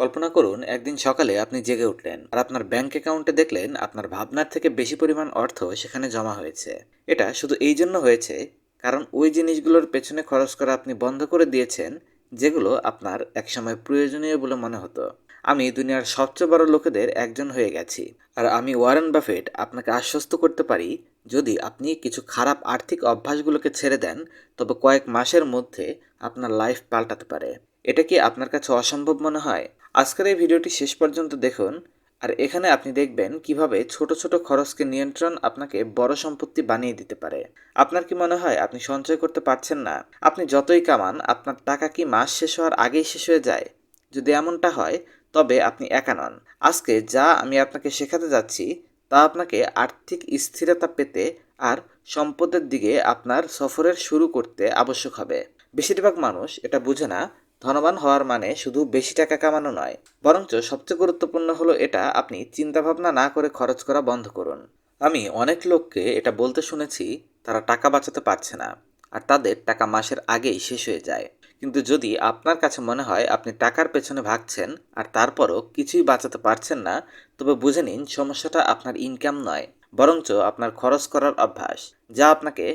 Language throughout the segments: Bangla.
কল্পনা করুন, একদিন সকালে আপনি জেগে উঠলেন আর আপনার ব্যাংক অ্যাকাউন্টে দেখলেন আপনার ভাবনার থেকে বেশি পরিমাণ অর্থ সেখানে জমা হয়েছে। এটা শুধু এই জন্য হয়েছে কারণ ওই জিনিসগুলোর পেছনে খরচ করা আপনি বন্ধ করে দিয়েছেন যেগুলো আপনার একসময় প্রয়োজনীয় বলে মনে হতো। আমি দুনিয়ার সবচেয়ে বড় লোকেদের একজন হয়ে গেছি আর আমি ওয়ারেন বাফেট আপনাকে আশ্বস্ত করতে পারি, যদি আপনি কিছু খারাপ আর্থিক অভ্যাসগুলোকে ছেড়ে দেন, তবে কয়েক মাসের মধ্যে আপনার লাইফ পাল্টাতে পারে। এটা কি আপনার কাছে অসম্ভব মনে হয়? আজকের এই ভিডিওটি শেষ পর্যন্ত দেখুন, আর এখানে আপনি দেখবেন কীভাবে ছোট ছোট খরচকে নিয়ন্ত্রণ আপনাকে বড় সম্পত্তি বানিয়ে দিতে পারে। আপনার কি মনে হয়, আপনি সঞ্চয় করতে পারছেন না? আপনি যতই কামান, আপনার টাকা কি মাস শেষ হওয়ার আগেই শেষ হয়ে যায়? যদি এমনটা হয়, তবে আপনি একা নন। আজকে যা আমি আপনাকে শেখাতে যাচ্ছি, তা আপনাকে আর্থিক স্থিরতা পেতে আর সম্পদের দিকে আপনার সফরের শুরু করতে আবশ্যক হবে। বেশিরভাগ মানুষ এটা বুঝে না ধনবান হওয়ার মানে শুধু বেশি টাকা কামানো নয়, বরঞ্চ সবচেয়ে গুরুত্বপূর্ণ হলো এটা, আপনি চিন্তাভাবনা না করে খরচ করা বন্ধ করুন। আমি অনেক লোককে এটা বলতে শুনেছি, তারা টাকা বাঁচাতে পারছে না, আর তাদের টাকা মাসের আগেই শেষ হয়ে যায়। কিন্তু যদি আপনার কাছে মনে হয় আপনি টাকার পেছনে ভাগছেন, আর তারপরও কিছুই বাঁচাতে পারছেন না, তবে বুঝে নিন সমস্যাটা আপনার ইনকাম নয়, বরঞ্চ আপনার খরচ করার অভ্যাস, যা আপনাকে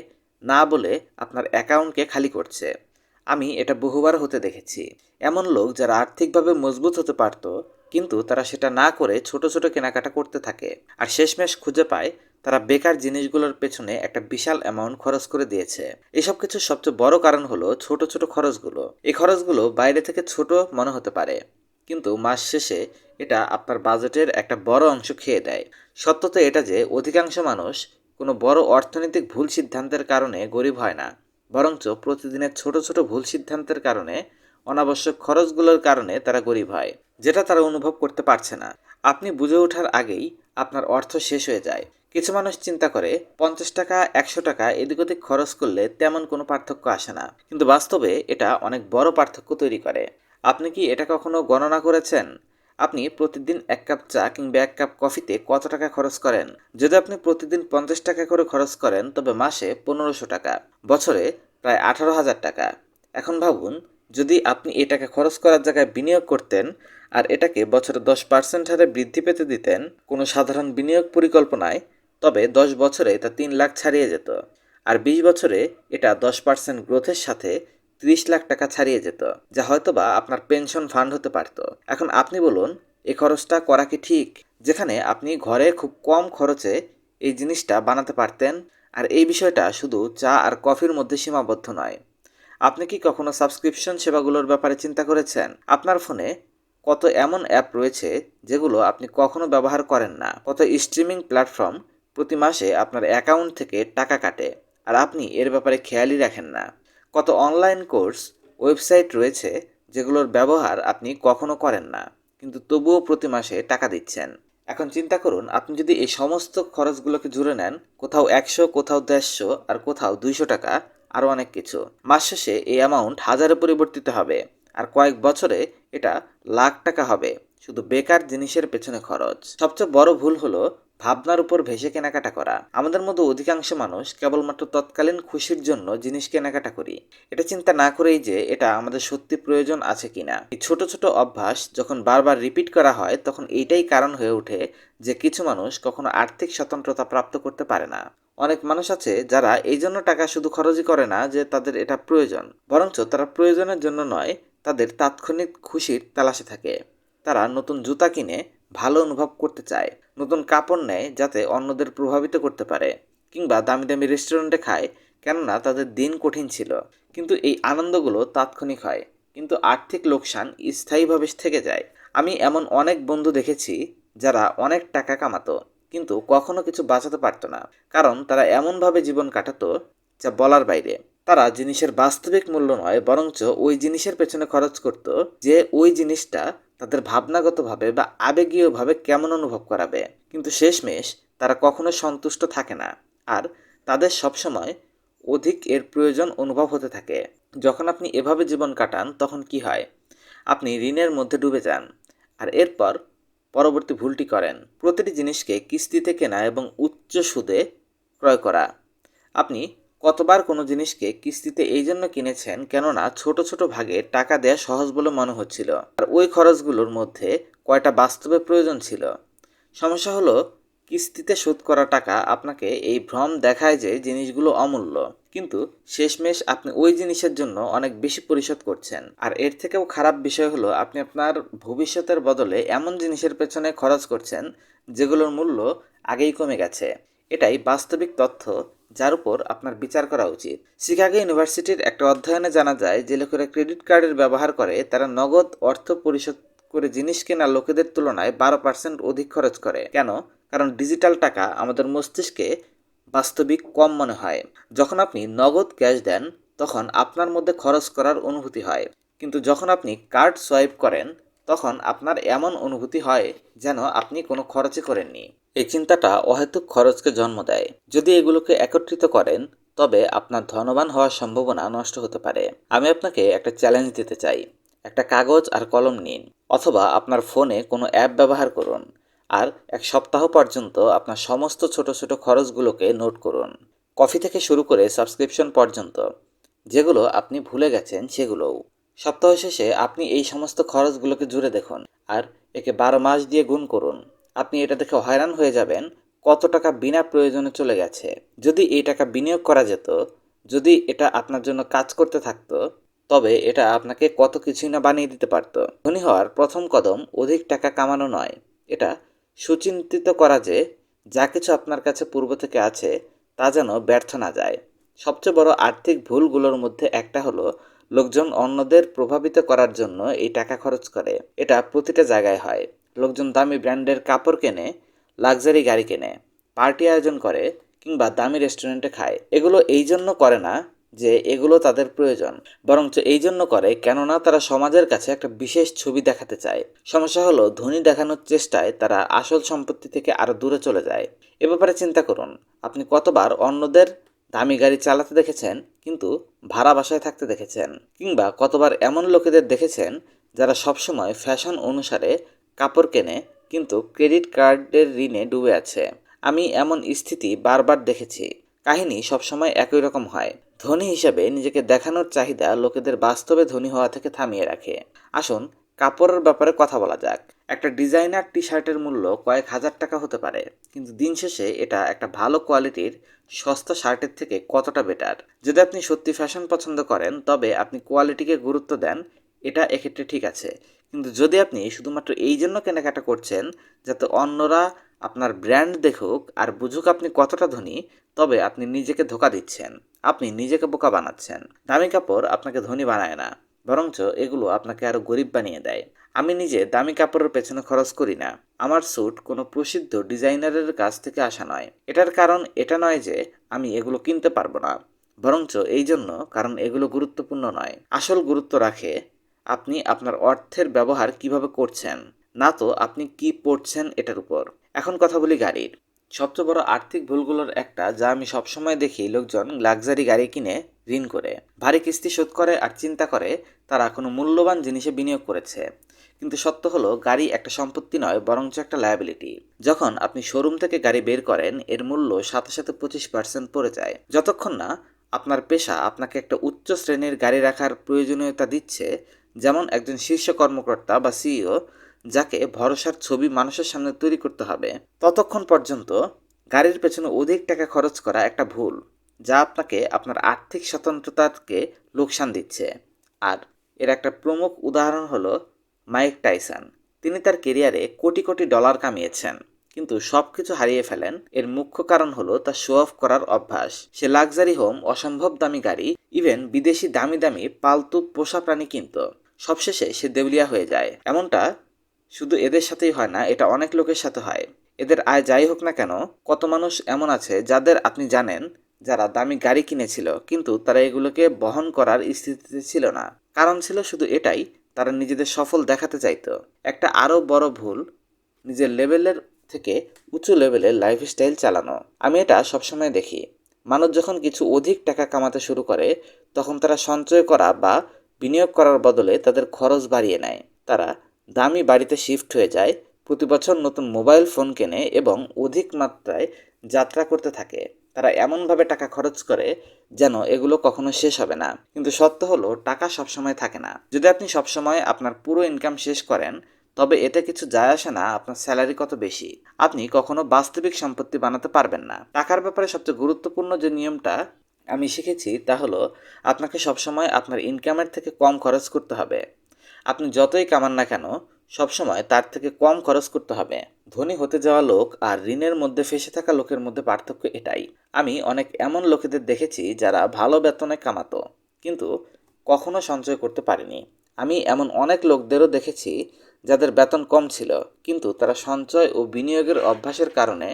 না বলে আপনার অ্যাকাউন্টকে খালি করছে। আমি এটা বহুবার হতে দেখেছি। এমন লোক যারা আর্থিকভাবে মজবুত হতে পারত, কিন্তু তারা সেটা না করে ছোট ছোট কেনাকাটা করতে থাকে। আর শেষমেশ খুঁজে পায়, তারা বেকার জিনিসগুলোর পেছনে একটা বিশাল অ্যামাউন্ট খরচ করে দিয়েছে। এসব কিছুর সবচেয়ে বড় কারণ হলো ছোট ছোট খরচগুলো। এই খরচগুলো বাইরে থেকে ছোট মনে হতে পারে, কিন্তু মাস শেষে এটা আপনার বাজেটের একটা বড় অংশ খেয়ে দেয়। সত্য তো এটা যে অধিকাংশ মানুষ কোনো বড় অর্থনৈতিক ভুল সিদ্ধান্তের কারণে গরিব হয় না। বরঞ্চ প্রতিদিনের ছোট ছোট ভুল সিদ্ধান্তের কারণে অনাবশ্যক খরচগুলোর কারণে তারা গরিব হয়, যেটা তারা অনুভব করতে পারছে না। আপনি বুঝে ওঠার আগেই আপনার অর্থ শেষ হয়ে যায়। কিছু মানুষ চিন্তা করে, পঞ্চাশ টাকা, একশো টাকা এদিক ওদিক খরচ করলে তেমন কোনো পার্থক্য আসে না। কিন্তু বাস্তবে এটা অনেক বড় পার্থক্য তৈরি করে। আপনি কি এটা কখনো গণনা করেছেন? আপনি প্রতিদিন এক কাপ চা কিংবা এক কাপ কফিতে কত টাকা খরচ করেন? যদি আপনি প্রতিদিন পঞ্চাশ টাকা করে খরচ করেন, তবে মাসে পনেরোশো টাকা। বছরে প্রায় আঠারো হাজার টাকা। এখন ভাবুন, যদি আপনি এই টাকা খরচ করার জায়গায় বিনিয়োগ করতেন আর এটাকে বছরে দশ পার্সেন্ট হারে বৃদ্ধি পেতে দিতেন কোনো সাধারণ বিনিয়োগ পরিকল্পনায়, তবে দশ বছরে তা তিন লাখ ছাড়িয়ে যেত। আর বিশ বছরে এটা দশ পার্সেন্ট গ্রোথের সাথে ত্রিশ লাখ টাকা ছাড়িয়ে যেত, যা হয়তোবা আপনার পেনশন ফান্ড হতে পারত। এখন আপনি বলুন, এ খরচটা করা কি ঠিক? যেখানে আপনি ঘরে খুব কম খরচে এই জিনিসটা বানাতে পারতেন আর এই বিষয়টা শুধু চা আর কফির মধ্যে সীমাবদ্ধ নয়। আপনি কি কখনো সাবস্ক্রিপশন সেবাগুলোর ব্যাপারে চিন্তা করেছেন? আপনার ফোনে কত এমন অ্যাপ রয়েছে যেগুলো আপনি কখনো ব্যবহার করেন না? কত স্ট্রিমিং প্ল্যাটফর্ম প্রতি মাসে আপনার অ্যাকাউন্ট থেকে টাকা কাটে আর আপনি এর ব্যাপারে খেয়ালই রাখেন না? কত অনলাইন কোর্স, ওয়েবসাইট রয়েছে যেগুলোর ব্যবহার আপনি কখনো করেন না, কিন্তু তবুও প্রতি মাসে টাকা দিচ্ছেন। এখন চিন্তা করুন, আপনি যদি এই সমস্ত খরচগুলোকে জুড়ে নেন, কোথাও একশো, কোথাও দেড়শো আর কোথাও দুইশো টাকা, আরও অনেক কিছু। মাস শেষে এই অ্যামাউন্ট হাজারে পরিবর্তিত হবে আর কয়েক বছরে এটা লাখ টাকা হবে। শুধু বেকার জিনিসের পেছনে খরচ। সবচেয়ে বড় ভুল হলো ভাবনার উপর ভেসে কেনাকাটা করা। আমাদের মধ্যে অধিকাংশ মানুষ কেবলমাত্র তৎকালীন খুশির জন্য জিনিস কেনাকাটা করি। এটা চিন্তা না করেই যে এটা আমাদের সত্যি প্রয়োজন আছে কিনা। এই ছোট ছোট অভ্যাস যখন বারবার রিপিট করা হয়, তখন এইটাই কারণ হয়ে ওঠে যে কিছু মানুষ কখনো আর্থিক স্বতন্ত্রতা প্রাপ্ত করতে পারে না। অনেক মানুষ আছে যারা এই জন্য টাকা শুধু খরচই করে না যে তাদের এটা প্রয়োজন, বরঞ্চ তারা প্রয়োজনের জন্য নয়, তাদের তাৎক্ষণিক খুশির তালাশে থাকে। তারা নতুন জুতা কিনে ভালো অনুভব করতে চায়, নতুন কাপড় নেয় যাতে অন্যদের প্রভাবিত করতে পারে, কিংবা দামি দামি রেস্টুরেন্টে খায়, কেননা তাদের দিন কঠিন ছিল। কিন্তু এই আনন্দগুলো তাৎক্ষণিক হয়, কিন্তু আর্থিক লোকসান স্থায়ীভাবে থেকে যায়। আমি এমন অনেক বন্ধু দেখেছি যারা অনেক টাকা কামাতো, কিন্তু কখনো কিছু বাঁচাতে পারতো না, কারণ তারা এমনভাবে জীবন কাটাতো যা বলার বাইরে। তারা জিনিসের বাস্তবিক মূল্য নয়, বরঞ্চ ওই জিনিসের পেছনে খরচ করত যে ওই জিনিসটা তাদের ভাবনাগতভাবে বা আবেগীয়ভাবে কেমন অনুভব করাবে? কিন্তু শেষমেশ তারা কখনো সন্তুষ্ট থাকে না। আর তাদের সবসময় অধিক এর প্রয়োজন অনুভব হতে থাকে। যখন আপনি এভাবে জীবন কাটান, তখন কি হয়? আপনি ঋণের মধ্যে ডুবে যান। আর এরপর পরবর্তী ভুলটি করেন। প্রতিটি জিনিসকে কিস্তিতে কেনা এবং উচ্চ সুদে ক্রয় করা। আপনি কতবার কোনো জিনিসকে কিস্তিতে এই জন্য কিনেছেন কেননা ছোট ছোট ভাগে টাকা দেওয়া সহজ বলে মনে হচ্ছিল। আর ওই খরচগুলোর মধ্যে কয়টা বাস্তবে প্রয়োজন ছিল? সমস্যা হলো, কিস্তিতে শোধ করা টাকা আপনাকে এই ভ্রম দেখায় যে জিনিসগুলো অমূল্য। কিন্তু শেষমেশ আপনি ওই জিনিসের জন্য অনেক বেশি পরিশোধ করছেন। আর এর থেকেও খারাপ বিষয় হলো, আপনি আপনার ভবিষ্যতের বদলে এমন জিনিসের পেছনে খরচ করছেন যেগুলোর মূল্য আগেই কমে গেছে। এটাই বাস্তবিক তথ্য যার উপর আপনার বিচার করা উচিত। শিকাগো ইউনিভার্সিটির একটা অধ্যয়নে জানা যায়, যে লোকেরা ক্রেডিট কার্ডের ব্যবহার করে, তারা নগদ অর্থ পরিশোধ করে জিনিস কেনা লোকেদের তুলনায় বারো পার্সেন্ট অধিক খরচ করে। কেন? কারণ ডিজিটাল টাকা আমাদের মস্তিষ্কে বাস্তবিক কম মনে হয়। যখন আপনি নগদ ক্যাশ দেন, তখন আপনার মধ্যে খরচ করার অনুভূতি হয়। কিন্তু যখন আপনি কার্ড সোয়াইপ করেন তখন আপনার এমন অনুভূতি হয় যেন আপনি কোনো খরচই করেননি। এই চিন্তাটা অহেতুক খরচকে জন্ম দেয়। যদি এগুলোকে একত্রিত করেন, তবে আপনার ধনবান হওয়ার সম্ভাবনা নষ্ট হতে পারে। আমি আপনাকে একটা চ্যালেঞ্জ দিতে চাই। একটা কাগজ আর কলম নিন, অথবা আপনার ফোনে কোনো অ্যাপ ব্যবহার করুন, আর এক সপ্তাহ পর্যন্ত আপনার সমস্ত ছোট ছোট খরচগুলোকে নোট করুন। কফি থেকে শুরু করে সাবস্ক্রিপশন পর্যন্ত, যেগুলো আপনি ভুলে গেছেন সেগুলোও। সপ্তাহ শেষে আপনি এই সমস্ত খরচগুলোকে জুড়ে দেখুন আর একে বারো মাস দিয়ে গুণ করুন। আপনি এটা দেখে হয়রান হয়ে যাবেন কত টাকা বিনা প্রয়োজনে চলে গেছে। যদি এই টাকা বিনিয়োগ করা যেত, যদি এটা আপনার জন্য কাজ করতে থাকতো, তবে এটা আপনাকে কত কিছুই না বানিয়ে দিতে পারতো। ধনী হওয়ার প্রথম কদম অধিক টাকা কামানো নয়। এটা সুচিন্তিত করা যে যা কিছু আপনার কাছে পূর্ব থেকে আছে তা যেন ব্যর্থ না যায়। সবচেয়ে বড় আর্থিক ভুলগুলোর মধ্যে একটা হলো লোকজন অন্যদের প্রভাবিত করার জন্য এই টাকা খরচ করে। এটা প্রতিটা জায়গায় হয়। লোকজন দামি ব্র্যান্ডের কাপড় কেনে, লাক্সারি গাড়ি কেনে, পার্টি আয়োজন করে কিংবা দামি রেস্টুরেন্টে খায়। এগুলো এই জন্য করে না যে এগুলো তাদের প্রয়োজন। বরঞ্চ এই জন্য করে কেননা তারা সমাজের কাছে একটা বিশেষ ছবি দেখাতে চায়। সমস্যা হলো ধনী দেখানোর চেষ্টায় তারা আসল সম্পত্তি থেকে আরও দূরে চলে যায়। এ ব্যাপারে চিন্তা করুন। আপনি কতবার অন্যদের দামি গাড়ি চালাতে দেখেছেন, কিন্তু ভাড়া বাসায় থাকতে দেখেছেন, কিংবা কতবার এমন লোকেদের দেখেছেন যারা সবসময় ফ্যাশন অনুসারে কাপড় কেনে, কিন্তু ক্রেডিট কার্ডের ঋণে ডুবে আছে। আমি এমন স্থিতি বারবার দেখেছি। কাহিনী সবসময় একই রকম হয়। ধনী হিসাবে নিজেকে দেখানোর চাহিদা লোকেদের বাস্তবে ধনী হওয়া থেকে থামিয়ে রাখে। আসুন কাপড়ের ব্যাপারে কথা বলা যাক। একটা ডিজাইনার টি শার্টের মূল্য কয়েক হাজার টাকা হতে পারে, কিন্তু দিন শেষে এটা একটা ভালো কোয়ালিটির সস্তা শার্টের থেকে কতটা বেটার যদি আপনি সত্যি ফ্যাশন পছন্দ করেন, তবে আপনি কোয়ালিটিকে গুরুত্ব দেন, এটা এক্ষেত্রে ঠিক আছে। কিন্তু যদি আপনি শুধুমাত্র এই জন্য কেনাকাটা করছেন, যাতে অন্যরা আপনার ব্র্যান্ড দেখুক আর বুঝুক আপনি কতটা ধনী, তবে আপনি নিজেকে ধোকা দিচ্ছেন, আপনি নিজেকে বোকা বানাচ্ছেন। দামি কাপড় আপনাকে ধনী বানায় না। বরঞ্চ এগুলো আপনাকে আরও গরিব বানিয়ে দেয়। আমি নিজে দামি কাপড়ের পেছনে খরচ করি না। আমার স্যুট কোনো প্রসিদ্ধ ডিজাইনারের কাছ থেকে আসা নয়। এটার কারণ এটা নয় যে আমি এগুলো কিনতে পারব না। বরঞ্চ এই জন্য কারণ এগুলো গুরুত্বপূর্ণ নয়। আসল গুরুত্ব রাখে আপনি আপনার অর্থের ব্যবহার কীভাবে করছেন, না তো আপনি কি পড়ছেন এটার উপর। এখন কথা বলি গাড়ির। সবচেয়ে বড় আর্থিক ভুলগুলোর একটা যা আমি সবসময় দেখি, লোকজন লাক্সারি গাড়ি কিনে ঋণ করে। ভারী কিস্তি শোধ করে আর চিন্তা করে, তারা কোনো মূল্যবান জিনিসে বিনিয়োগ করেছে। কিন্তু সত্য হলো, গাড়ি একটা সম্পত্তি নয়, বরঞ্চ একটা লায়াবিলিটি যখন আপনি শোরুম থেকে গাড়ি বের করেন, এর মূল্য সাথে সাথে পঁচিশ পার্সেন্ট পড়ে যায়। যতক্ষণ না আপনার পেশা আপনাকে একটা উচ্চ শ্রেণির গাড়ি রাখার প্রয়োজনীয়তা দিচ্ছে, যেমন একজন শীর্ষ কর্মকর্তা বা সিইও যাকে ভরসার ছবি মানুষের সামনে তৈরি করতে হবে। ততক্ষণ পর্যন্ত গাড়ির পেছনে অধিক টাকা খরচ করা একটা ভুল। যা আপনাকে আপনার আর্থিক স্বতন্ত্রতাকে লোকসান দিচ্ছে। আর এর একটা প্রমুখ উদাহরণ হলো মাইক টাইসন। তিনি তার কেরিয়ারে কোটি কোটি ডলার কামিয়েছেন, কিন্তু সব কিছু হারিয়ে ফেলেন। এর মুখ্য কারণ হলো তার শো অফ করার অভ্যাস। সে লাক্সারি হোম অসম্ভব দামি গাড়ি ইভেন বিদেশি দামি দামি পালতু পোষা প্রাণী কিনত। সবশেষে সে দেউলিয়া হয়ে যায়। এমনটা শুধু এদের সাথেই হয় না, এটা অনেক লোকের সাথে হয়। এদের আয় যাই হোক না কেন, কত মানুষ এমন আছে যাদের আপনি জানেন যারা দামি গাড়ি কিনেছিল, কিন্তু তারা এগুলোকে বহন করার স্থিতিতে ছিল না। কারণ ছিল শুধু এটাই, তারা নিজেদের সফল দেখাতে চাইতো। একটা আরও বড় ভুল, নিজের লেভেলের থেকে উঁচু লেভেলের লাইফস্টাইল চালানো। আমি এটা সবসময় দেখি। মানুষ যখন কিছু অধিক টাকা কামাতে শুরু করে, তখন তারা সঞ্চয় করা বা বিনিয়োগ করার বদলে তাদের খরচ বাড়িয়ে নেয়। তারা দামি বাড়িতে শিফট হয়ে যায়, প্রতি বছর নতুন মোবাইল ফোন কেনে এবং অধিক মাত্রায় যাত্রা করতে থাকে। তারা এমনভাবে টাকা খরচ করে যেন এগুলো কখনো শেষ হবে না। কিন্তু সত্য হলো, টাকা সবসময় থাকে না। যদি আপনি সবসময় আপনার পুরো ইনকাম শেষ করেন, তবে এতে কিছু যায় আসে না, আপনার স্যালারি কত বেশি। আপনি কখনো বাস্তবিক সম্পত্তি বানাতে পারবেন না। টাকার ব্যাপারে সবচেয়ে গুরুত্বপূর্ণ যে নিয়মটা আমি শিখেছি, তা হলো আপনাকে সবসময় আপনার ইনকামের থেকে কম খরচ করতে হবে। আপনি যতই কামান না কেন সবসময় তার থেকে কম খরচ করতে হবে। ধনী হতে যাওয়া লোক আর ঋণের মধ্যে ফেসে থাকা লোকের মধ্যে পার্থক্য এটাই। আমি অনেক এমন লোকেদের দেখেছি যারা ভালো বেতনে কামাতো, কিন্তু কখনো সঞ্চয় করতে পারেনি। আমি এমন অনেক লোকদেরও দেখেছি যাদের বেতন কম ছিল, কিন্তু তারা সঞ্চয় ও বিনিয়োগের অভ্যাসের কারণে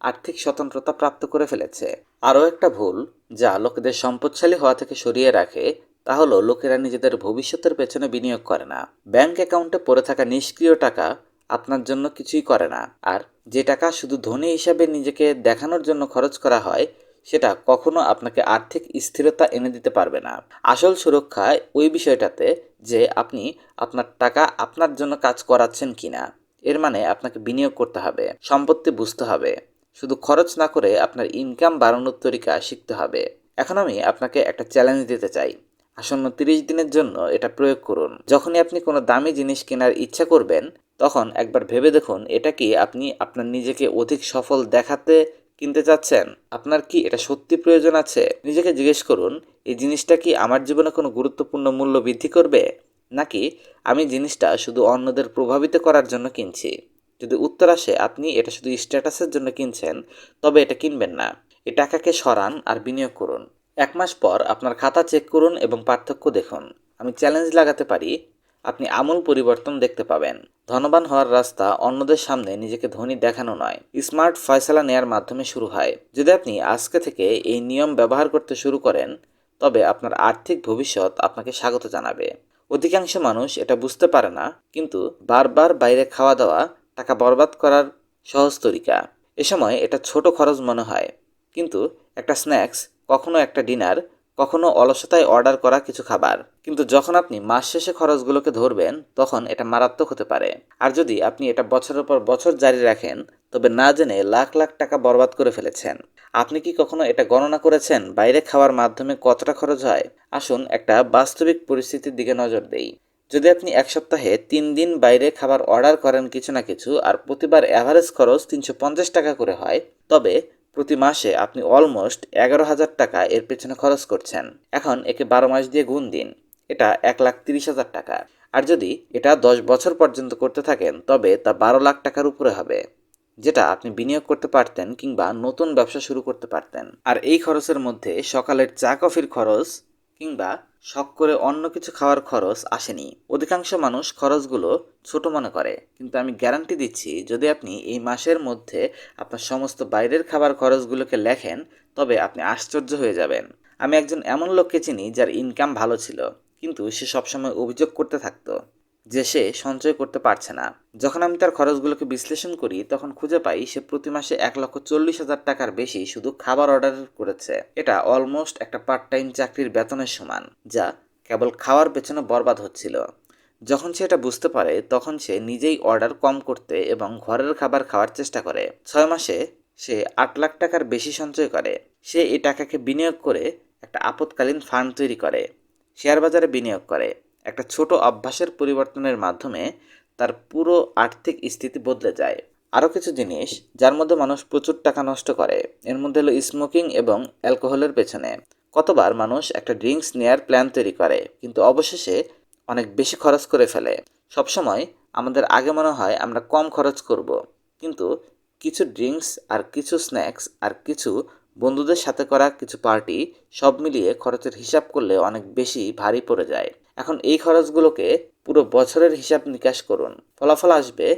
আর্থিক স্বতন্ত্রতা প্রাপ্ত করে ফেলেছে। আরও একটা ভুল যা লোকেদের সম্পদশালী হওয়া থেকে সরিয়ে রাখে তা হলো, লোকেরা নিজেদের ভবিষ্যতের পেছনে বিনিয়োগ করে না। ব্যাংক অ্যাকাউন্টে পড়ে থাকা নিষ্ক্রিয় টাকা আপনার জন্য কিছুই করে না। আর যে টাকা শুধু ধনী হিসাবে নিজেকে দেখানোর জন্য খরচ করা হয়, সেটা কখনো আপনাকে আর্থিক স্থিরতা এনে দিতে পারবে না। আসল সুরক্ষা ওই বিষয়টাতে যে আপনি আপনার টাকা আপনার জন্য কাজ করাচ্ছেন কিনা, এর মানে আপনাকে বিনিয়োগ করতে হবে, সম্পত্তি বুঝতে হবে। শুধু খরচ না করে আপনার ইনকাম বাড়ানোর তরিকা শিখতে হবে। এখন আমি আপনাকে একটা চ্যালেঞ্জ দিতে চাই। আসন্ন তিরিশ দিনের জন্য এটা প্রয়োগ করুন। যখনই আপনি কোনো দামি জিনিস কেনার ইচ্ছা করবেন, তখন একবার ভেবে দেখুন এটা কি আপনি আপনার নিজেকে অধিক সফল দেখাতে কিনতে চাচ্ছেন। আপনার কি এটা সত্যি প্রয়োজন আছে? নিজেকে জিজ্ঞেস করুন, এই জিনিসটা কি আমার জীবনে কোনো গুরুত্বপূর্ণ মূল্য বৃদ্ধি করবে? নাকি আমি জিনিসটা শুধু অন্যদের প্রভাবিত করার জন্য কিনছি? যদি উত্তর আসে, আপনি এটা শুধু স্ট্যাটাসের জন্য কিনছেন, তবে এটা কিনবেন না। এই টাকাকে সরান আর বিনিয়োগ করুন। এক মাস পর আপনার খাতা চেক করুন এবং পার্থক্য দেখুন। আমি চ্যালেঞ্জ লাগাতে পারি, আপনি আমূল পরিবর্তন দেখতে পাবেন। ধনবান হওয়ার রাস্তা অন্যদের সামনে নিজেকে ধনী দেখানো নয়। স্মার্ট ফয়সালা নেয়ার মাধ্যমে শুরু হয়। যদি আপনি আজকে থেকে এই নিয়ম ব্যবহার করতে শুরু করেন, তবে আপনার আর্থিক ভবিষ্যৎ আপনাকে স্বাগত জানাবে। অধিকাংশ মানুষ এটা বুঝতে পারে না, কিন্তু বারবার বাইরে খাওয়া দাওয়া, টাকা বরবাদ করার সহজ তরিকা। এ সময় এটা ছোট খরচ মনে হয়, কিন্তু একটা স্ন্যাক্স কখনো একটা ডিনার, কখনো অলসতায় অর্ডার করা কিছু খাবার। কিন্তু যখন আপনি মাস শেষে খরচগুলোকে ধরবেন, তখন এটা মারাত্মক হতে পারে। আর যদি আপনি এটা বছরের পর বছর জারি রাখেন, তবে না জেনে লাখ লাখ টাকা বরবাদ করে ফেলেছেন। আপনি কি কখনো এটা গণনা করেছেন, বাইরে খাওয়ার মাধ্যমে কতটা খরচ হয়? আসুন একটা বাস্তবিক পরিস্থিতির দিকে নজর দেই। যদি আপনি এক সপ্তাহে তিন দিন বাইরে খাবার অর্ডার করেন কিছু না কিছু, আর প্রতিবার অ্যাভারেজ খরচ তিনশো পঞ্চাশ টাকা করে হয়, তবে প্রতি মাসে আপনি অলমোস্ট এগারো হাজার টাকা এর পেছনে খরচ করছেন। এখন একে বারো মাস দিয়ে গুণ দিন। এটা এক লাখ তিরিশ হাজার টাকা। আর যদি এটা দশ বছর পর্যন্ত করতে থাকেন, তবে তা বারো লাখ টাকার উপরে হবে, যেটা আপনি বিনিয়োগ করতে পারতেন কিংবা নতুন ব্যবসা শুরু করতে পারতেন। আর এই খরচের মধ্যে সকালের চা কফির খরচ কিংবা শখ করে অন্য কিছু খাওয়ার খরচ আসেনি। অধিকাংশ মানুষ খরচগুলো ছোট মনে করে, কিন্তু আমি গ্যারান্টি দিচ্ছি, যদি আপনি এই মাসের মধ্যে আপনার সমস্ত বাইরের খাবার খরচগুলোকে লেখেন, তবে আপনি আশ্চর্য হয়ে যাবেন। আমি একজন এমন লোককে চিনি যার ইনকাম ভালো ছিল, কিন্তু সে সবসময় অভিযোগ করতে থাকতো। যে সে সঞ্চয় করতে পারছে না। যখন আমি তার খরচগুলোকে বিশ্লেষণ করি, তখন খুঁজে পাই সে প্রতি মাসে এক লক্ষ চল্লিশ হাজার টাকার বেশি শুধু খাবার অর্ডার করেছে। এটা অলমোস্ট একটা পার্ট টাইম চাকরির বেতনের সমান, যা কেবল খাওয়ার পেছনে বরবাদ হচ্ছিল। যখন সে এটা বুঝতে পারে, তখন সে নিজেই অর্ডার কম করতে এবং ঘরের খাবার খাওয়ার চেষ্টা করে। ছয় মাসে সে আট লাখ টাকার বেশি সঞ্চয় করে। সে এই টাকাকে বিনিয়োগ করে একটা আপৎকালীন ফান্ড তৈরি করে শেয়ার বাজারে বিনিয়োগ করে। একটা ছোট অভ্যাসের পরিবর্তনের মাধ্যমে তার পুরো আর্থিক স্থিতি বদলে যায়। আরও কিছু জিনিস, যার মধ্যে মানুষ প্রচুর টাকা নষ্ট করে। এর মধ্যে হলো স্মোকিং এবং অ্যালকোহলের পেছনে। কতবার মানুষ একটা ড্রিঙ্কস নেয়ার প্ল্যান তৈরি করে, কিন্তু অবশেষে অনেক বেশি খরচ করে ফেলে। সবসময় আমাদের আগে মনে হয় আমরা কম খরচ করব, কিন্তু কিছু ড্রিঙ্কস আর কিছু স্ন্যাক্স আর কিছু বন্ধুদের সাথে করা কিছু পার্টি সব মিলিয়ে খরচের হিসাব করলে অনেক বেশি ভারী পড়ে যায়। এখন এই খরচগুলোকে পুরো বছরের হিসাব নিকাশ করুন। ফলাফল আসবে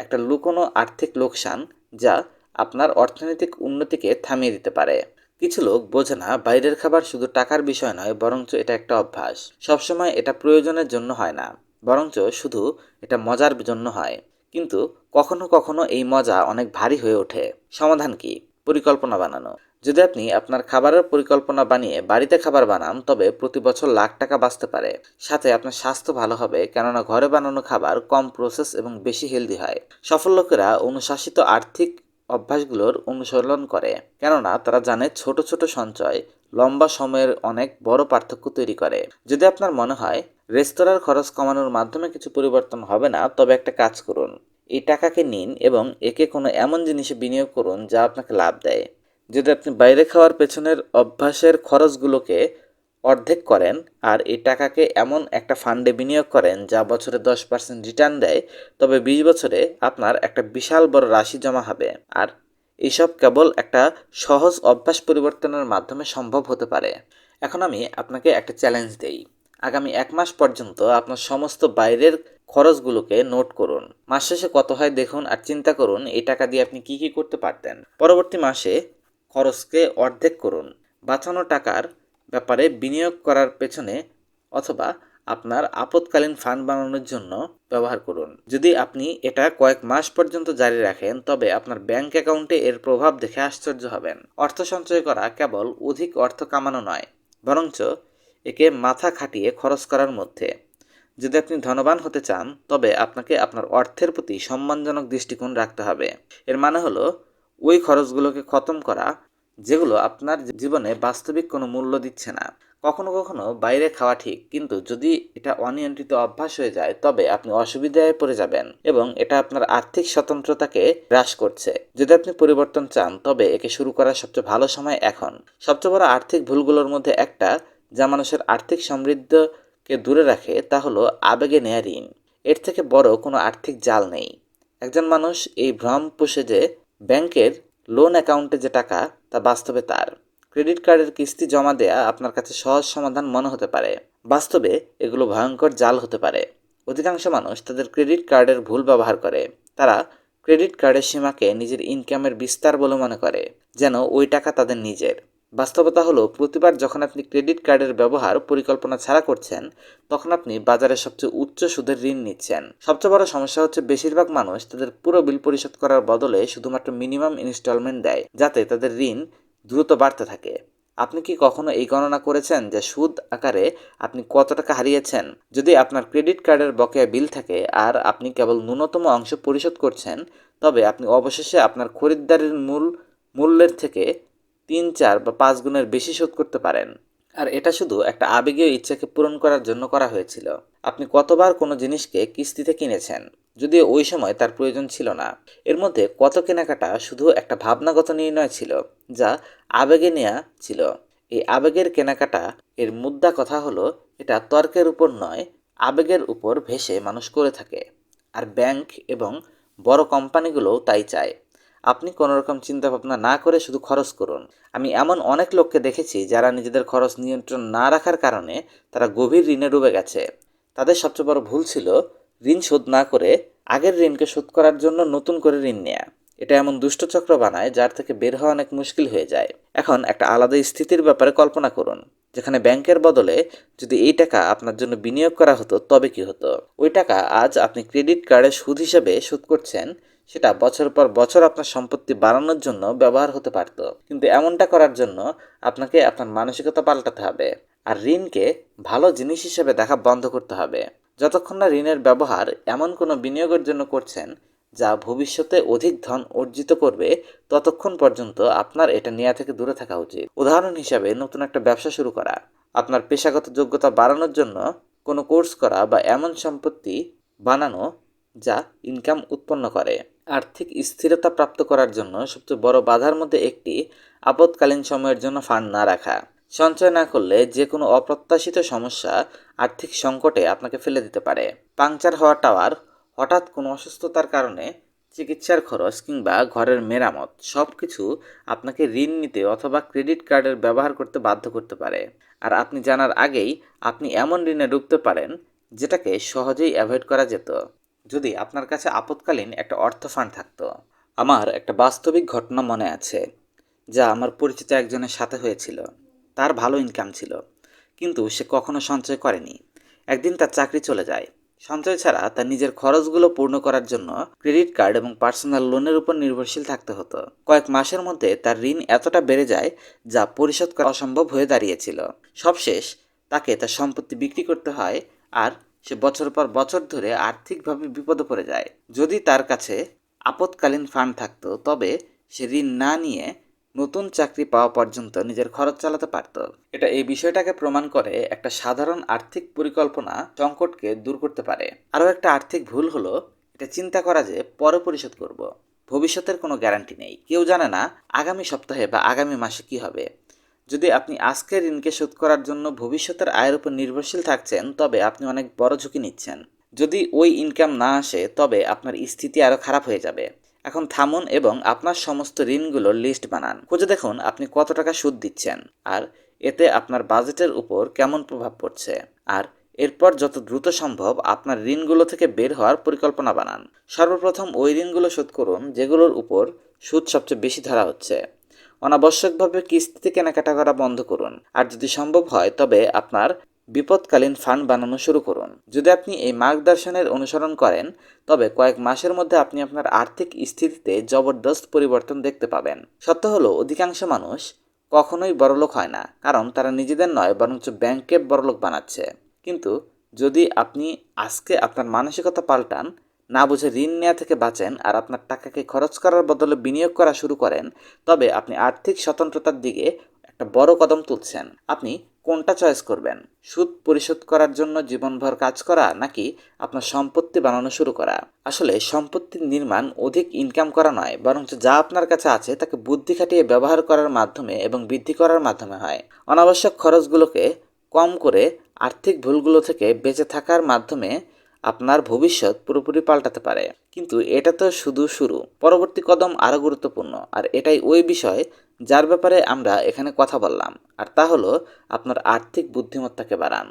একটা লুকোনো আর্থিক লোকসান যা আপনার অর্থনৈতিক উন্নতিকে থামিয়ে দিতে পারে। কিছু লোক বোঝে না বাইরের খাবার শুধু টাকার বিষয় নয়, বরঞ্চ এটা একটা অভ্যাস। সবসময় এটা প্রয়োজনের জন্য হয় না, বরঞ্চ শুধু এটা মজার জন্য হয়। কিন্তু কখনো কখনো এই মজা অনেক ভারী হয়ে ওঠে। সমাধান কি? পরিকল্পনা বানানো। যদি আপনি আপনার খাবারের পরিকল্পনা বানিয়ে বাড়িতে খাবার বানান, তবে প্রতি বছর লাখ টাকা বাঁচতে পারে। সাথে আপনার স্বাস্থ্য ভালো হবে, কেননা ঘরে বানানো খাবার কম প্রসেস এবং বেশি হেলদি হয়। সফল লোকেরা অনুশাসিত আর্থিক অভ্যাসগুলোর অনুসরণ করে, কেননা তারা জানে ছোট ছোট সঞ্চয় লম্বা সময়ের অনেক বড় পার্থক্য তৈরি করে। যদি আপনার মনে হয় রেস্তোরাঁর খরচ কমানোর মাধ্যমে কিছু পরিবর্তন হবে না, তবে একটা কাজ করুন। এই টাকাকে নিন এবং একে কোনো এমন জিনিসে বিনিয়োগ করুন যা আপনাকে লাভ দেয়। যদি আপনি বাইরে খাওয়ার পেছনের অভ্যাসের খরচগুলোকে অর্ধেক করেন আর এই টাকাকে এমন একটা ফান্ডে বিনিয়োগ করেন যা বছরে দশ পার্সেন্ট রিটার্ন দেয়, তবে বিশ বছরে আপনার একটা বিশাল বড় রাশি জমা হবে। আর এইসব কেবল একটা সহজ অভ্যাস পরিবর্তনের মাধ্যমে সম্ভব হতে পারে। এখন আমি আপনাকে একটা চ্যালেঞ্জ দেই। আগামী এক মাস পর্যন্ত আপনার সমস্ত বাইরের খরচগুলোকে নোট করুন। মাস শেষে কত হয় দেখুন আর চিন্তা করুন, এই টাকা দিয়ে আপনি কি কি করতে পারতেন। পরবর্তী মাসে খরচকে অর্ধেক করুন। বাঁচানো টাকার ব্যাপারে বিনিয়োগ করার পেছনে অথবা আপনার আপৎকালীন ফান্ড বানানোর জন্য ব্যবহার করুন। যদি আপনি এটা কয়েক মাস পর্যন্ত জারি রাখেন, তবে আপনার ব্যাংক অ্যাকাউন্টে এর প্রভাব দেখে আশ্চর্য হবেন। অর্থ সঞ্চয় করা কেবল অধিক অর্থ কামানো নয়, বরঞ্চ একে মাথা খাটিয়ে খরচ করার মধ্যে। যদি আপনি ধনবান হতে চান, তবে আপনাকে আপনার অর্থের প্রতি সম্মানজনক দৃষ্টিকোণ রাখতে হবে। এর মানে হলো ওই খরচগুলোকে খতম করা, যেগুলো আপনার জীবনে বাস্তবিক কোনো মূল্য দিচ্ছে না। কখনো কখনো বাইরে খাওয়া ঠিক, কিন্তু যদি এটা অনিয়ন্ত্রিত অভ্যাস হয়ে যায়, তবে আপনি অসুবিধায় পড়ে যাবেন এবং এটা আপনার আর্থিক স্বতন্ত্রতাকে হ্রাস করছে। যদি আপনি পরিবর্তন চান, তবে একে শুরু করার সবচেয়ে ভালো সময় এখন। সবচেয়ে বড় আর্থিক ভুলগুলোর মধ্যে একটা, যা মানুষের আর্থিক সমৃদ্ধকে দূরে রাখে, তা হলো আবেগে নেয়া ঋণ। এর থেকে বড় কোনো আর্থিক জাল নেই। একজন মানুষ এই ভ্রম পুষে যে ব্যাংকের লোন অ্যাকাউন্টে যে টাকা, তা বাস্তবে তার। ক্রেডিট কার্ডের কিস্তি জমা দেয়া আপনার কাছে সহজ সমাধান মনে হতে পারে। বাস্তবে এগুলো ভয়ঙ্কর জাল হতে পারে। অধিকাংশ মানুষ তাদের ক্রেডিট কার্ডের ভুল ব্যবহার করে। তারা ক্রেডিট কার্ডের সীমাকে নিজের ইনকামের বিস্তার বলে মনে করে, যেন ওই টাকা তাদের নিজের। বাস্তবতা হলো, প্রতিবার যখন আপনি ক্রেডিট কার্ডের ব্যবহার পরিকল্পনা ছাড়া করছেন, তখন আপনি বাজারে সবচেয়ে উচ্চ সুদের ঋণ নিচ্ছেন। সবচেয়ে বড় সমস্যা হচ্ছে বেশিরভাগ মানুষ তাদের পুরো বিল পরিশোধ করার বদলে শুধুমাত্র মিনিমাম ইনস্টলমেন্ট দেয়, যাতে তাদের ঋণ দ্রুত বাড়তে থাকে। আপনি কি কখনো এই গণনা করেছেন যে সুদ আকারে আপনি কত টাকা হারিয়েছেন? যদি আপনার ক্রেডিট কার্ডের বকেয়া বিল থাকে আর আপনি কেবল ন্যূনতম অংশ পরিশোধ করছেন, তবে আপনি অবশেষে আপনার খরিদ্দারের মূল, মূল্যের থেকে তিন চার বা পাঁচ গুণের বেশি শোধ করতে পারেন। আর এটা শুধু একটা আবেগীয় ইচ্ছাকে পূরণ করার জন্য করা হয়েছিল। আপনি কতবার কোনো জিনিসকে কিস্তিতে কিনেছেন? যদিও ওই সময় তার প্রয়োজন ছিল না। এর মধ্যে কত কেনাকাটা শুধু একটা ভাবনাগত নির্ণয় ছিল, যা আবেগে নেয়া ছিল। এই আবেগের কেনাকাটা, এর মুদ্রা কথা হলো, এটা তর্কের উপর নয়, আবেগের উপর ভেসে মানুষ করে থাকে। আর ব্যাংক এবং বড় কোম্পানিগুলোও তাই চায়। আপনি কোনো রকম চিন্তা ভাবনা না করে শুধু খরচ করুন। আমি এমন অনেক লোককে দেখেছি যারা নিজেদের খরচ নিয়ন্ত্রণ না রাখার কারণে তারা গভীর ঋণে ডুবে গেছে। তাদের সবচেয়ে বড় ভুল ছিল ঋণ শোধ না করে আগের ঋণকে শোধ করার জন্য নতুন করে ঋণ নেয়া। এটা এমন দুষ্টচক্র বানায় যার থেকে বের হওয়া অনেক মুশকিল হয়ে যায়। এখন একটা আলাদা স্থিতির ব্যাপারে কল্পনা করুন। যেখানে ব্যাংকের বদলে যদি এই টাকা আপনার জন্য বিনিয়োগ করা হতো, তবে কি হতো? ওই টাকা আজ আপনি ক্রেডিট কার্ডের সুদ হিসাবে শোধ করছেন সেটা বছর পর বছর আপনার সম্পত্তি বাড়ানোর জন্য ব্যবহার হতে পারত। কিন্তু এমনটা করার জন্য আপনাকে আপনার মানসিকতা পাল্টাতে হবে। আর ঋণকে ভালো জিনিস হিসেবে দেখা বন্ধ করতে হবে। যতক্ষণ না ঋণের ব্যবহার এমন কোনো বিনিয়োগের জন্য করছেন যা ভবিষ্যতে অধিক ধন অর্জিত করবে, ততক্ষণ পর্যন্ত আপনার এটা নেওয়া থেকে দূরে থাকা উচিত। উদাহরণ হিসাবে নতুন একটা ব্যবসা শুরু করা। আপনার পেশাগত যোগ্যতা বাড়ানোর জন্য কোনো কোর্স করা বা এমন সম্পত্তি বানানো যা ইনকাম উৎপন্ন করে। আর্থিক স্থিরতা প্রাপ্ত করার জন্য সবচেয়ে বড় বাধার মধ্যে একটি আপৎকালীন সময়ের জন্য ফান্ড না রাখা। সঞ্চয় না করলে যে কোনো অপ্রত্যাশিত সমস্যা আর্থিক সংকটে আপনাকে ফেলে দিতে পারে। পাংচার হওয়া টাওয়ার, হঠাৎ কোনো অসুস্থতার কারণে চিকিৎসার খরচ কিংবা ঘরের মেরামত সব কিছু আপনাকে ঋণ নিতে অথবা ক্রেডিট কার্ডের ব্যবহার করতে বাধ্য করতে পারে। আর আপনি জানার আগেই আপনি এমন ঋণে ডুবতে পারেন, যেটাকে সহজেই অ্যাভয়েড করা যেত। যদি আপনার কাছে আপৎকালীন একটা অর্থ ফান্ড থাকতো। আমার একটা বাস্তবিক ঘটনা মনে আছে, যা আমার পরিচিত একজনের সাথে হয়েছিল। তার ভালো ইনকাম ছিল, কিন্তু সে কখনো সঞ্চয় করেনি। একদিন তার চাকরি চলে যায়। সঞ্চয় ছাড়া তার নিজের খরচগুলো পূর্ণ করার জন্য ক্রেডিট কার্ড এবং পার্সোনাল লোনের উপর নির্ভরশীল থাকতে হতো। কয়েক মাসের মধ্যে তার ঋণ এতটা বেড়ে যায়, যা পরিশোধ করা অসম্ভব হয়ে দাঁড়িয়েছিল। সবশেষ, তাকে তার সম্পত্তি বিক্রি করতে হয় আর সে বছর পর বছর ধরে আর্থিকভাবে বিপদে পড়ে যায়। যদি তার কাছে আপৎকালীন ফান্ড থাকতো, তবে সে ঋণ না নিয়ে নতুন চাকরি পাওয়া পর্যন্ত নিজের খরচ চালাতে পারত। এটা এই বিষয়টাকে প্রমাণ করে একটা সাধারণ আর্থিক পরিকল্পনা সংকটকে দূর করতে পারে। আরও একটা আর্থিক ভুল হলো, এটা চিন্তা করা যে পরে পরিশোধ করব। ভবিষ্যতের কোনো গ্যারান্টি নেই। কেউ জানে না আগামী সপ্তাহে বা আগামী মাসে কি হবে। যদি আপনি আজকের ঋণকে শোধ করার জন্য ভবিষ্যতের আয়ের উপর নির্ভরশীল থাকছেন, তবে আপনি অনেক বড় ঝুঁকি নিচ্ছেন। যদি ওই ইনকাম না আসে, তবে আপনার স্থিতি আরও খারাপ হয়ে যাবে। এখন থামুন এবং আপনার সমস্ত ঋণগুলোর লিস্ট বানান। খুঁজে দেখুন আপনি কত টাকা সুদ দিচ্ছেন, আর এতে আপনার বাজেটের উপর কেমন প্রভাব পড়ছে। আর এরপর যত দ্রুত সম্ভব আপনার ঋণগুলো থেকে বের হওয়ার পরিকল্পনা বানান। সর্বপ্রথম ওই ঋণগুলো শোধ করুন, যেগুলোর উপর সুদ সবচেয়ে বেশি ধরা হচ্ছে। অনাবশ্যকভাবে কিস্তিতে কেনাকাটা করা বন্ধ করুন। আর যদি সম্ভব হয়, তবে আপনার বিপদকালীন ফান্ড বানানো শুরু করুন। যদি আপনি এই মার্গদর্শনের অনুসরণ করেন, তবে কয়েক মাসের মধ্যে আপনি আপনার আর্থিক স্থিতিতে জবরদস্ত পরিবর্তন দেখতে পাবেন। সত্য হলো, অধিকাংশ মানুষ কখনোই বড়লোক হয় না, কারণ তারা নিজেদের নয়, বরঞ্চ ব্যাংকে বড়লোক বানাচ্ছে। কিন্তু যদি আপনি আজকে আপনার মানসিকতা পাল্টান না বুঝে ঋণ নেওয়া থেকে বাঁচেন আর আপনার টাকাকে খরচ করার বদলে বিনিয়োগ করা শুরু করেন, তবে আপনি আর্থিক স্বতন্ত্রতার দিকে একটা বড় কদম তুলছেন। আপনি কোনটা চয়েস করবেন? সুদ পরিশোধ করার জন্য জীবনভর কাজ করা নাকি আপনার সম্পত্তি বানানো শুরু করা? আসলে সম্পত্তির নির্মাণ অধিক ইনকাম করা নয়, বরঞ্চ যা আপনার কাছে আছে তাকে বুদ্ধি খাটিয়ে ব্যবহার করার মাধ্যমে এবং বৃদ্ধি করার মাধ্যমে হয়। অনাবশ্যক খরচগুলোকে কম করে আর্থিক ভুলগুলো থেকে বেঁচে থাকার মাধ্যমে আপনার ভবিষ্যৎ পুরোপুরি পাল্টাতে পারে। কিন্তু এটা তো শুধু শুরু। পরবর্তী কদম আরও গুরুত্বপূর্ণ। আর এটাই ওই বিষয় যার ব্যাপারে আমরা এখানে কথা বললাম। আর তা হলো আপনার আর্থিক বুদ্ধিমত্তাকে বাড়ান।